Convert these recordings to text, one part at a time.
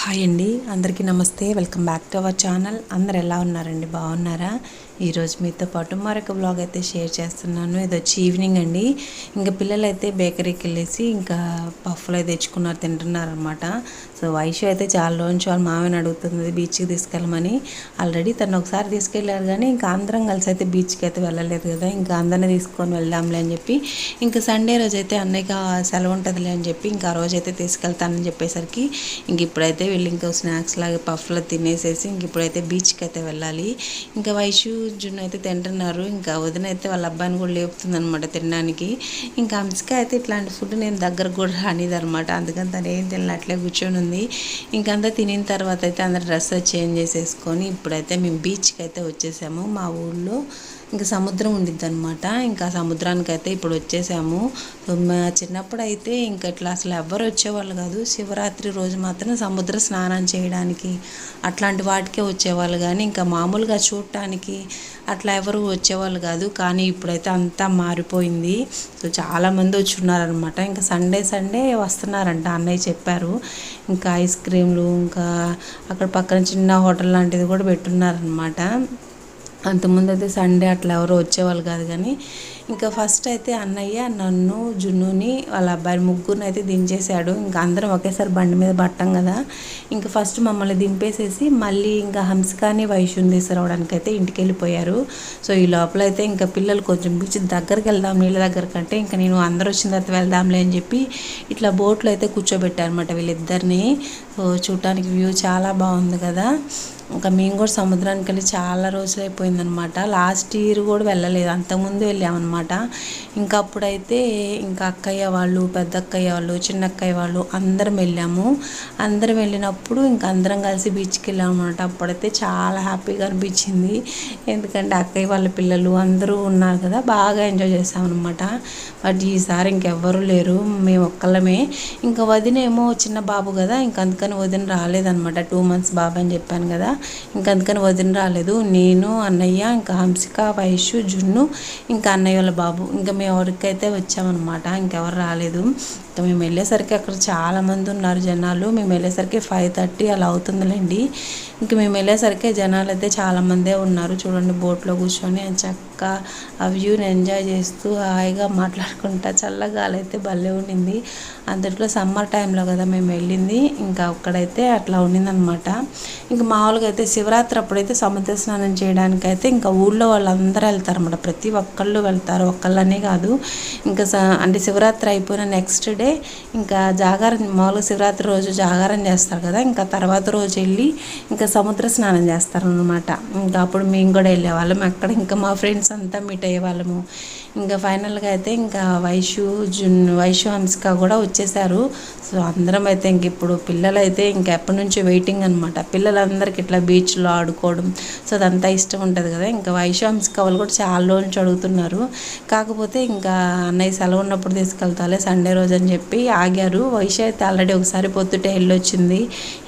Hi అండి. అందరికీ నమస్తే. Welcome back to our channel. అందరు ఎలా ఉన్నారండి? బాగున్నారా? ఈరోజు మీతో పాటు మరొక బ్లాగ్ అయితే షేర్ చేస్తున్నాను. ఇది వచ్చి ఈవినింగ్ అండి. ఇంకా పిల్లలు అయితే బేకరీకి వెళ్ళేసి ఇంకా పఫ్లు అయితే తెచ్చుకున్నారు తింటున్నారు అనమాట సో వైషు అయితే చాలా రోజు వాళ్ళ మామని అడుగుతుంది బీచ్కి తీసుకెళ్ళమని. ఆల్రెడీ తను ఒకసారి తీసుకెళ్ళారు కానీ ఇంకా అందరం కలిసి అయితే బీచ్కి అయితే వెళ్ళలేదు కదా. ఇంకా అందరిని తీసుకొని వెళ్దాంలే అని చెప్పి ఇంకా సండే రోజు అయితే అన్నయ్యకి సెలవు ఉంటుందిలే అని చెప్పి ఇంకా ఆ రోజు అయితే తీసుకెళ్తానని చెప్పేసరికి ఇంక ఇప్పుడైతే వెళ్ళి ఇంకా స్నాక్స్ లాగా పఫ్లో తినేసేసి ఇంక ఇప్పుడైతే బీచ్కి అయితే వెళ్ళాలి. ఇంకా వైషు జున్ను అయితే తింటున్నారు. ఇంకా వదిన అయితే వాళ్ళ అబ్బాయిని కూడా లేపుతుంది అనమాట తినడానికి. ఇంకా అంశిక అయితే ఇట్లాంటి ఫుడ్ నేను దగ్గర కూడా రానిదనమాట అందుకని తను ఏం తినట్లే కూర్చొని ఉంది ఇంకంతా తినిన తర్వాత అయితే అందరు డ్రెస్ చేంజ్ చేసేసుకొని ఇప్పుడైతే మేము బీచ్కి అయితే వచ్చేసాము. మా ఊళ్ళో ఇంకా సముద్రం ఉండిద్ది అనమాట ఇంకా సముద్రానికి అయితే ఇప్పుడు వచ్చేసాము. మా చిన్నప్పుడు అయితే ఇంకా ఇట్లా అసలు ఎవ్వరు వచ్చేవాళ్ళు కాదు. శివరాత్రి రోజు మాత్రం సముద్ర స్నానం చేయడానికి అట్లాంటి వాటికే వచ్చేవాళ్ళు కానీ ఇంకా మామూలుగా చూడటానికి అట్లా ఎవరు వచ్చేవాళ్ళు కాదు. కానీ ఇప్పుడైతే అంతా మారిపోయింది. సో చాలామంది వచ్చి ఉన్నారనమాట ఇంకా సండే సండే వస్తున్నారంట అన్నయ్య చెప్పారు. ఇంకా ఐస్ క్రీమ్లు ఇంకా అక్కడ పక్కన చిన్న హోటల్ లాంటిది కూడా పెట్టున్నారనమాట అంతకుముందు అయితే సండే అట్లా ఎవరు వచ్చేవాళ్ళు కాదు కానీ ఇంకా ఫస్ట్ అయితే అన్నయ్య నన్ను జున్నుని వాళ్ళ అబ్బాయి ముగ్గురిని అయితే దించేశాడు. ఇంకా అందరం ఒకేసారి బండి మీద పట్టాం కదా. ఇంకా ఫస్ట్ మమ్మల్ని దింపేసేసి మళ్ళీ ఇంకా హంసకాని వైశ్యుని తీసుకురావడానికి అయితే ఇంటికి వెళ్ళిపోయారు. సో ఈ లోపల అయితే ఇంకా పిల్లలు కొంచెం బీచ్ దగ్గరికి వెళ్దాం నీళ్ళ దగ్గర కంటే ఇంకా నేను అందరూ వచ్చిన తర్వాత వెళ్దాంలే అని చెప్పి ఇట్లా బోట్లో అయితే కూర్చోబెట్టారు అనమాట వీళ్ళిద్దరిని. సో చూడటానికి వ్యూ చాలా బాగుంది కదా. ఇంకా మేము కూడా సముద్రానికి వెళ్ళి చాలా రోజులు అయిపోయిందనమాట లాస్ట్ ఇయర్ కూడా వెళ్ళలేదు. అంతకుముందు వెళ్ళామన్నమాట. ఇంకా అప్పుడైతే ఇంకా అక్కయ్య వాళ్ళు పెద్ద అక్కయ్య వాళ్ళు చిన్న అక్కయ్య వాళ్ళు అందరం వెళ్ళాము. అందరం వెళ్ళినప్పుడు ఇంకా అందరం కలిసి బీచ్కి వెళ్ళాము అనమాట అప్పుడైతే చాలా హ్యాపీగా అనిపించింది. ఎందుకంటే అక్కయ్య వాళ్ళ పిల్లలు అందరూ ఉన్నారు కదా బాగా ఎంజాయ్ చేసామన్నమాట బట్ ఈసారి ఇంకెవ్వరూ లేరు. మేము ఒక్కళ్ళమే. ఇంకా వదినేమో చిన్న బాబు కదా ఇంకా అందుకని వదిన రాలేదనమాట టూ మంత్స్ బాబు అని చెప్పాను కదా. ఇంకా అందుకని వదిన రాలేదు. నేను అన్నయ్య ఇంకా హంసిక వైషు జున్ను ఇంకా అన్నయ్య వాళ్ళ బాబు ఇంకా మేము ఎవరికైతే వచ్చామన్నమాట ఇంకెవరు రాలేదు. ఇంకా మేము వెళ్ళేసరికి అక్కడ చాలామంది ఉన్నారు జనాలు. మేము వెళ్ళేసరికి ఫైవ్ థర్టీ అలా అవుతుందిలేండి. ఇంక మేము వెళ్ళేసరికి జనాలు అయితే చాలామందే ఉన్నారు. చూడండి బోట్లో కూర్చొని చక్కగా ఆ వ్యూని ఎంజాయ్ చేస్తూ హాయిగా మాట్లాడుకుంటా చల్లగాలి అయితే భలే ఉండింది. అంతట్లో సమ్మర్ టైంలో కదా మేము వెళ్ళింది. ఇంకా అక్కడైతే అట్లా ఉండిందనమాట ఇంకా మామూలుగా అయితే శివరాత్రి అప్పుడైతే సముద్ర స్నానం చేయడానికి అయితే ఇంకా ఊళ్ళో వాళ్ళందరూ వెళ్తారు ప్రతి ఒక్కళ్ళు వెళ్తారు. ఒక్కళ్ళనే కాదు. ఇంకా అంటే శివరాత్రి అయిపోయిన నెక్స్ట్ డే ఇంకా జాగారం మామూలుగా శివరాత్రి రోజు జాగారం చేస్తారు కదా. ఇంకా తర్వాత రోజు వెళ్ళి ఇంకా సముద్ర స్నానం చేస్తారనమాట ఇంకా అప్పుడు మేము కూడా వెళ్ళేవాళ్ళం. అక్కడ ఇంకా మా ఫ్రెండ్స్ అంతా మీట్ అయ్యేవాళ్ళము. ఇంకా ఫైనల్గా అయితే ఇంకా వైషు జున్ వైషు హంసిక కూడా వచ్చేసారు. సో అందరం అయితే ఇంక ఇప్పుడు పిల్లలైతే ఇంకా ఇంక ఎప్పటి నుంచో వెయిటింగ్ అనమాట పిల్లలందరికీ ఇట్లా బీచ్లో ఆడుకోవడం సో అదంతా ఇష్టం ఉంటుంది కదా. ఇంకా వైషు హంసిక వాళ్ళు కూడా చాలా రోజు నుంచి అడుగుతున్నారు. కాకపోతే ఇంకా అన్నయ్య సెలవు ఉన్నప్పుడు తీసుకెళ్తాలే సండే రోజు అని చెప్పి ఆగారు. వైషు అయితే ఆల్రెడీ ఒకసారి పొద్దుటే వెళ్ళొచ్చింది.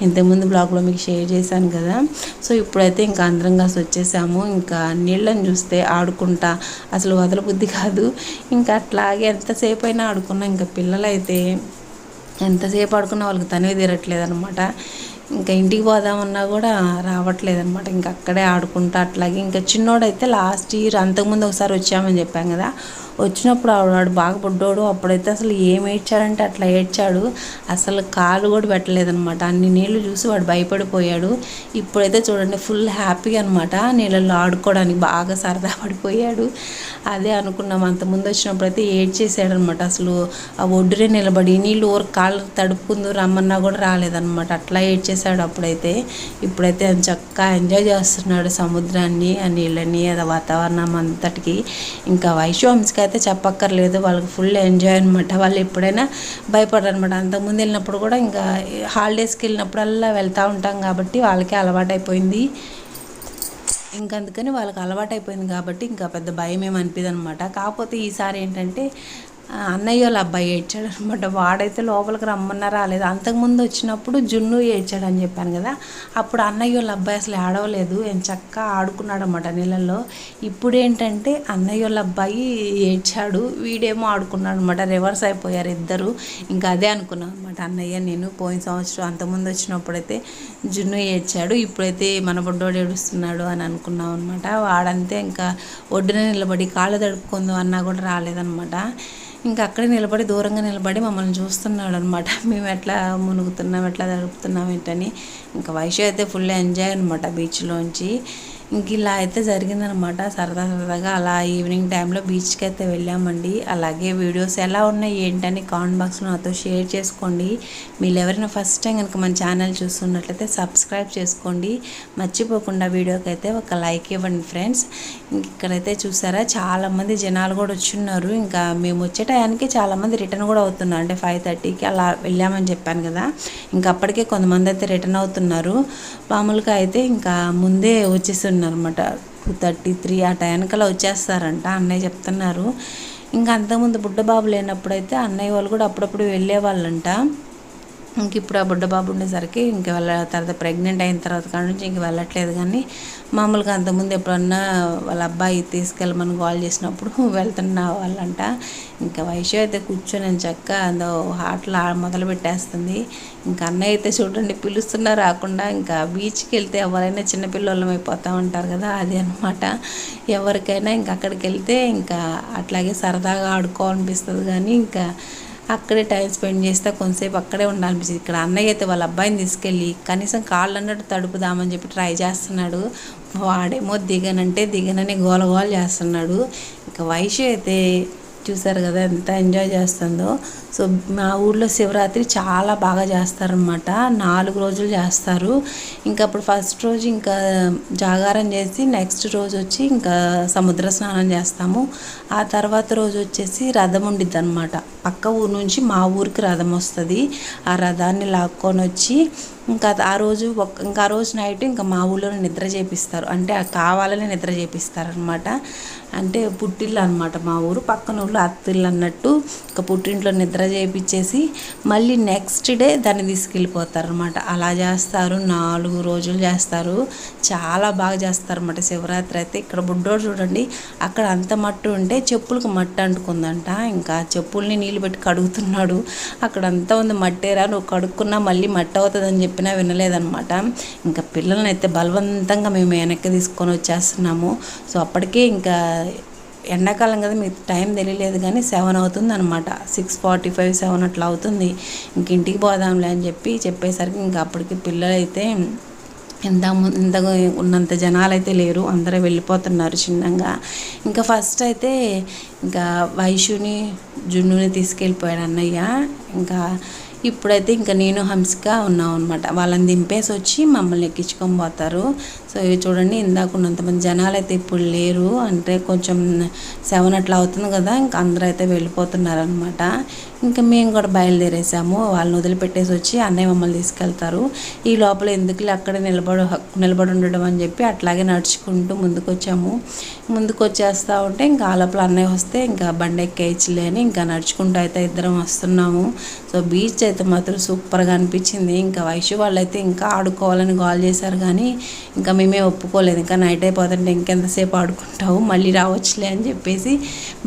ఇంతకుముందు బ్లాగ్లో మీకు షేర్ చేశాను కదా. సో ఇప్పుడైతే ఇంకా అందరం కాసి వచ్చేసాము. ఇంకా నీళ్ళని చూస్తే ఆడుకుంటా అసలు వదలబుద్ధి కాదు. ఇంకా అట్లాగే ఎంతసేపు అయినా ఆడుకున్నా. ఇంకా పిల్లలైతే ఎంతసేపు ఆడుకున్నా వాళ్ళకి తనివి తీరట్లేదు అనమాట ఇంకా ఇంటికి పోదామన్నా కూడా రావట్లేదు అనమాట ఇంకా అక్కడే ఆడుకుంటా అట్లాగే. ఇంకా చిన్నోడైతే లాస్ట్ ఇయర్ అంతకుముందు ఒకసారి వచ్చామని చెప్పాం కదా. వచ్చినప్పుడు వాడు బాగా బుడ్డోడు అప్పుడైతే అసలు ఏం ఏడ్చాడంటే అట్లా ఏడ్చాడు. అసలు కాలు కూడా పెట్టలేదనమాట అన్ని నీళ్ళు చూసి వాడు భయపడిపోయాడు. ఇప్పుడైతే చూడండి ఫుల్ హ్యాపీ అనమాట నీళ్ళల్లో ఆడుకోవడానికి బాగా సరదా పడిపోయాడు. అదే అనుకున్నాం. అంతకుముందు వచ్చినప్పుడు అయితే ఏడ్చేసాడనమాట అసలు ఆ ఒడ్డునే నిలబడి నీళ్ళు ఊరు కాళ్ళు తడుపుకుందు రమ్మన్నా కూడా రాలేదనమాట అట్లా ఏడ్చేసాడు అప్పుడైతే. ఇప్పుడైతే చక్కగా ఎంజాయ్ చేస్తున్నాడు సముద్రాన్ని ఆ నీళ్ళని ఆ వాతావరణం అంతటికి. ఇంకా వైశ్వంస్కి అయితే చెప్పక్కర్లేదు. వాళ్ళకి ఫుల్ ఎంజాయ్ అనమాట వాళ్ళు ఎప్పుడైనా భయపడరు అనమాట అంతకుముందు వెళ్ళినప్పుడు కూడా ఇంకా హాలిడేస్కి వెళ్ళినప్పుడల్లా వెళ్తూ ఉంటాం కాబట్టి వాళ్ళకే అలవాటైపోయింది. ఇంకా అందుకని వాళ్ళకి అలవాటు అయిపోయింది కాబట్టి ఇంకా పెద్ద భయం ఏమి అనమాట కాకపోతే ఈసారి ఏంటంటే అన్నయ్య వాళ్ళ అబ్బాయి ఏడ్చాడు అనమాట. వాడైతే లోపలికి రమ్మన్నా రాలేదు. అంతకుముందు వచ్చినప్పుడు జున్ను ఏడ్చాడు అని చెప్పాను కదా. అప్పుడు అన్నయ్య వాళ్ళ అబ్బాయి అసలు ఆడవలేదు ఏం చక్కగా ఆడుకున్నాడు అనమాట నీళ్ళల్లో. ఇప్పుడు ఏంటంటే అన్నయ్య వాళ్ళ అబ్బాయి ఏడ్చాడు. వీడేమో ఆడుకున్నాడు అనమాట. రివర్స్ అయిపోయారు ఇద్దరు. ఇంకా అదే అనుకున్నాను అనమాట. అన్నయ్య నేను పోయిన సంవత్సరం అంతకుముందు వచ్చినప్పుడైతే జున్ను ఏడ్చాడు. ఇప్పుడైతే మన బొడ్డోడు ఏడుస్తున్నాడు అని అనుకున్నాం అనమాట. వాడంతే ఇంకా ఒడ్డున నిలబడి కాళ్ళు తడుపుకుందాం అన్నా కూడా రాలేదనమాట ఇంకా అక్కడే నిలబడి దూరంగా నిలబడి మమ్మల్ని చూస్తున్నాడు అనమాట మేము ఎట్లా మునుగుతున్నాం ఎట్లా జరుపుతున్నాం ఏంటని. ఇంకా వైషు అయితే ఫుల్ ఎంజాయ్ అనమాట బీచ్లోంచి ఇంక ఇలా అయితే జరిగిందనమాట. సరదా సరదాగా అలా ఈవినింగ్ టైంలో బీచ్కి అయితే వెళ్ళామండి. అలాగే వీడియోస్ ఎలా ఉన్నాయి ఏంటని కామెంట్ బాక్స్లో నాతో షేర్ చేసుకోండి. మీరు ఎవరైనా ఫస్ట్ టైం కనుక మన ఛానల్ చూస్తున్నట్లయితే సబ్స్క్రైబ్ చేసుకోండి. మర్చిపోకుండా వీడియోకి అయితే ఒక లైక్ ఇవ్వండి ఫ్రెండ్స్. ఇంక ఇక్కడైతే చూసారా చాలామంది జనాలు కూడా వచ్చున్నారు. ఇంకా మేము వచ్చే టయానికి చాలామంది రిటర్న్ కూడా అవుతున్నారు. అంటే ఫైవ్ థర్టీకి అలా వెళ్ళామని చెప్పాను కదా. ఇంకా అప్పటికే కొంతమంది అయితే రిటర్న్ అవుతున్నారు. మామూలుగా అయితే ఇంకా ముందే వచ్చేస్తున్నారు. అనమాట టూ థర్టీ త్రీ ఆ టైంకల్లా వచ్చేస్తారంట అన్నయ్య చెప్తున్నారు. ఇంకా అంతకుముందు బుడ్డబాబు లేనప్పుడైతే అన్నయ్య వాళ్ళు కూడా అప్పుడప్పుడు వెళ్ళేవాళ్ళంట. ఇంక ఇప్పుడు ఆ బుడ్డ బాబు ఉండేసరికి ఇంక వెళ్ళ తర్వాత ప్రెగ్నెంట్ అయిన తర్వాత కాడ నుంచి ఇంక వెళ్ళట్లేదు కానీ మామూలుగా అంతకుముందు ఎప్పుడన్నా వాళ్ళ అబ్బాయి తీసుకెళ్ళమని కాల్ చేసినప్పుడు వెళ్తున్నా వాళ్ళంట. ఇంకా వయసు అయితే కూర్చొని చక్క అందో హాట్లో మొదలు పెట్టేస్తుంది. ఇంకా అన్నయ్య అయితే చూడండి పిలుస్తున్నా రాకుండా ఇంకా బీచ్కి వెళ్తే ఎవరైనా చిన్నపిల్లలం అయిపోతూ ఉంటారు కదా అది అనమాట ఎవరికైనా ఇంకా అక్కడికి వెళ్తే ఇంకా అట్లాగే సరదాగా ఆడుకోవాలనిపిస్తుంది కానీ ఇంకా అక్కడే టైం స్పెండ్ చేస్తే కొంతసేపు అక్కడే ఉండాలనిపించింది ఇక్కడ అన్నయ్య అయితే వాళ్ళ అబ్బాయిని తీసుకెళ్ళి కనీసం కాళ్ళు అన్నట్టు తడుపుదామని చెప్పి ట్రై చేస్తున్నాడు. వాడేమో దిగనంటే దిగనని గోల చేస్తున్నాడు. ఇంకా వయసు అయితే చూసారు కదా ఎంత ఎంజాయ్ చేస్తుందో. సో మా ఊర్లో శివరాత్రి చాలా బాగా చేస్తారనమాట నాలుగు రోజులు చేస్తారు. ఇంకా అప్పుడు ఫస్ట్ రోజు ఇంకా జాగారం చేసి నెక్స్ట్ రోజు వచ్చి ఇంకా సముద్ర స్నానం చేస్తాము. ఆ తర్వాత రోజు వచ్చేసి రథం ఉండిద్ది అనమాట పక్క ఊరు నుంచి మా ఊరికి రథం వస్తుంది. ఆ రథాన్ని లాక్కొని వచ్చి ఇంకా ఆ రోజు ఒక ఇంకా ఆ రోజు నైట్ ఇంకా మా ఊళ్ళో నిద్ర చేపిస్తారు. అంటే ఆ కావాలని నిద్ర చేపిస్తారు అనమాట అంటే పుట్టిల్లు అనమాట మా ఊరు. పక్కన ఊళ్ళో అత్తిల్లు అన్నట్టు ఒక పుట్టింట్లో నిద్ర చేపించేసి మళ్ళీ నెక్స్ట్ డే దాన్ని తీసుకెళ్ళిపోతారు అనమాట అలా చేస్తారు నాలుగు రోజులు చేస్తారు. చాలా బాగా చేస్తారు అనమాట శివరాత్రి అయితే. ఇక్కడ బుడ్డోడు చూడండి అక్కడ అంత మట్టు ఉంటే చెప్పులకు మట్టి అంటుకుందంట. ఇంకా చెప్పుల్ని నీళ్ళు పెట్టి కడుగుతున్నాడు. అక్కడ అంతా ఉంది మట్టేరా నువ్వు కడుక్కున్నా మళ్ళీ మట్టి అవుతుందని చెప్పినా వినలేదనమాట. ఇంకా పిల్లల్ని అయితే బలవంతంగా మేము వెనక్కి తీసుకొని వచ్చేస్తున్నాము. సో అప్పటికే ఇంకా ఎండాకాలం కదా మీకు టైం తెలియలేదు కానీ సెవెన్ అవుతుంది అనమాట సిక్స్ ఫార్టీ ఫైవ్ సెవెన్ అట్లా అవుతుంది. ఇంక ఇంటికి పోదాంలే అని చెప్పి చెప్పేసరికి ఇంకా అప్పటికి పిల్లలు అయితే ఇంత ఇంత ఉన్నంత జనాలు అయితే లేరు. అందరూ వెళ్ళిపోతున్నారు చిన్నగా. ఇంకా ఫస్ట్ అయితే ఇంకా వైషుని జున్నుని తీసుకెళ్ళిపోయాడు అన్నయ్య. ఇంకా ఇప్పుడైతే ఇంకా నేను హంసిక ఉన్నాం అనమాట వాళ్ళని దింపేసి వచ్చి మమ్మల్ని ఎక్కించుకొని పోతారు. సో ఇవి చూడండి ఇందాక ఉన్నంతమంది జనాలు అయితే ఇప్పుడు లేరు. అంటే కొంచెం సెవెన్ అట్లా అవుతుంది కదా ఇంకా అందరూ అయితే వెళ్ళిపోతున్నారు అనమాట ఇంకా మేము కూడా బయలుదేరేసాము. వాళ్ళని వదిలిపెట్టేసి వచ్చి అన్నయ్య మమ్మల్ని తీసుకెళ్తారు. ఈ లోపల ఎందుకు అక్కడే నిలబడి నిలబడి ఉండడం అని చెప్పి అట్లాగే నడుచుకుంటూ ముందుకు వచ్చాము ముందుకు ఉంటే ఇంకా ఆ లోపల అన్నయ్య వస్తే ఇంకా బండి ఎక్కేయచ్చులే అని ఇంకా నడుచుకుంటూ అయితే ఇద్దరం వస్తున్నాము. సో బీచ్ అయితే మాత్రం సూపర్గా అనిపించింది. ఇంకా వయసు వాళ్ళు అయితే ఇంకా ఆడుకోవాలని కాల్ చేశారు కానీ ఇంకా మేమే ఒప్పుకోలేదు. ఇంకా నైట్ అయిపోతుంటే ఇంకెంతసేపు ఆడుకుంటావు? మళ్ళీ రావచ్చులే అని చెప్పేసి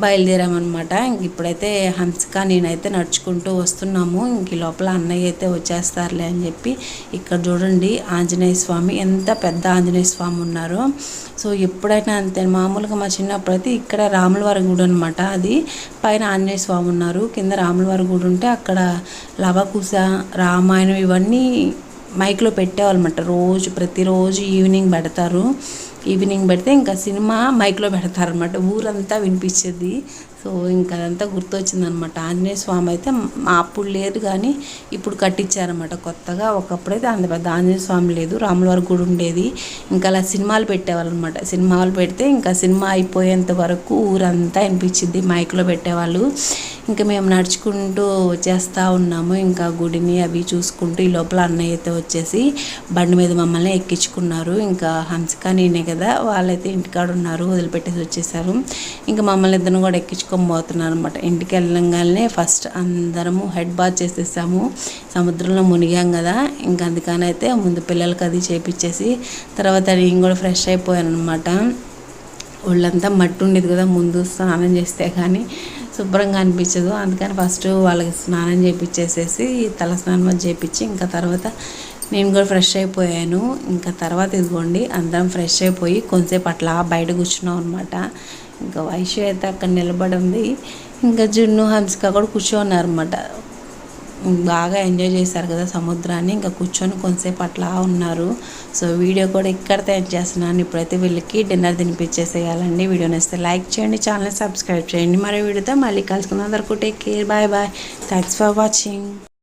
బయలుదేరామన్నమాట. ఇంక ఇప్పుడైతే హంసిక నేనైతే నడుచుకుంటూ వస్తున్నాము. ఇంక లోపల అన్నయ్య అయితే వచ్చేస్తారులే అని చెప్పి ఇక్కడ చూడండి ఆంజనేయ స్వామి ఎంత పెద్ద ఆంజనేయ స్వామి ఉన్నారో. సో ఎప్పుడైనా అంతే మామూలుగా మా చిన్నప్పుడు అయితే ఇక్కడ రాములవారి గుడి అనమాట అది పైన ఆంజనేయ స్వామి ఉన్నారు. కింద రాములవారి గుడి ఉంటే అక్కడ లవకుశ రామాయణం ఇవన్నీ మైక్లో పెట్టేవాళ్ళమాట. రోజు ప్రతిరోజు ఈవినింగ్ పెడతారు. ఈవినింగ్ పెడితే ఇంకా సినిమా మైక్లో పెడతారనమాట ఊరంతా వినిపించేది. సో ఇంకా అదంతా గుర్తొచ్చిందనమాట ఆంజనేయ స్వామి అయితే మా అప్పుడు లేదు కానీ ఇప్పుడు కట్టించారనమాట కొత్తగా ఒకప్పుడైతే అంత పెద్ద ఆంజనేయ స్వామి లేదు. రాములవారి గుడి ఉండేది. ఇంకా అలా సినిమాలు పెట్టేవాళ్ళనమాట సినిమాలు పెడితే ఇంకా సినిమా అయిపోయేంత వరకు ఊరంతా వినిపించింది మైక్లో పెట్టేవాళ్ళు. ఇంకా మేము నడుచుకుంటూ వచ్చేస్తూ ఉన్నాము. ఇంకా గుడిని అవి చూసుకుంటూ ఈ లోపల అన్నయ్య అయితే వచ్చేసి బండి మీద మమ్మల్ని ఎక్కించుకున్నారు. ఇంకా హంసిక నేనే కదా వాళ్ళైతే ఇంటికాడ ఉన్నారు వదిలిపెట్టేసి వచ్చేసారు. ఇంకా మమ్మల్ని ఇద్దరు కూడా ఎక్కించుకొని పోతున్నారు అనమాట ఇంటికి వెళ్ళంగానే ఫస్ట్ అందరము హెడ్ బాత్ చేసేసాము. సముద్రంలో మునిగాం కదా ఇంకా అందుకని అయితే ముందు పిల్లలకి అది చేపించేసి తర్వాత నేను కూడా ఫ్రెష్ అయిపోయాను అనమాట ఒళ్ళంతా మట్టి ఉండేది కదా ముందు స్నానం చేస్తే కానీ శుభ్రంగా అనిపించదు. అందుకని ఫస్ట్ వాళ్ళకి స్నానం చేయించేసేసి తల స్నానం చేయించి ఇంకా తర్వాత నేను కూడా ఫ్రెష్ అయిపోయాను. ఇంకా తర్వాత ఇదిగోండి అందరం ఫ్రెష్ అయిపోయి కొంతసేపు అట్లా బయట కూర్చున్నాం అనమాట ఇంకా వైశ్య అయితే అక్కడ నిలబడి ఉంది ఇంకా జున్ను హంసిక కూడా కూర్చోన్నారు అనమాట బాగా ఎంజాయ్ చేశారు కదా సముద్రాన్ని. ఇంకా కూర్చొని కొంతసేపు అట్లా ఉన్నారు. సో వీడియో కూడా ఇక్కడితో ఎండ్ చేస్తున్నాను. ఇప్పుడైతే వీళ్ళకి డిన్నర్ తినిపించేసేయాలండి. వీడియో నచ్చితే లైక్ చేయండి ఛానల్ సబ్స్క్రైబ్ చేయండి. మరో వీడియోతో మళ్ళీ కలుసుకున్నందరకు take care. Bye bye. Thanks for watching.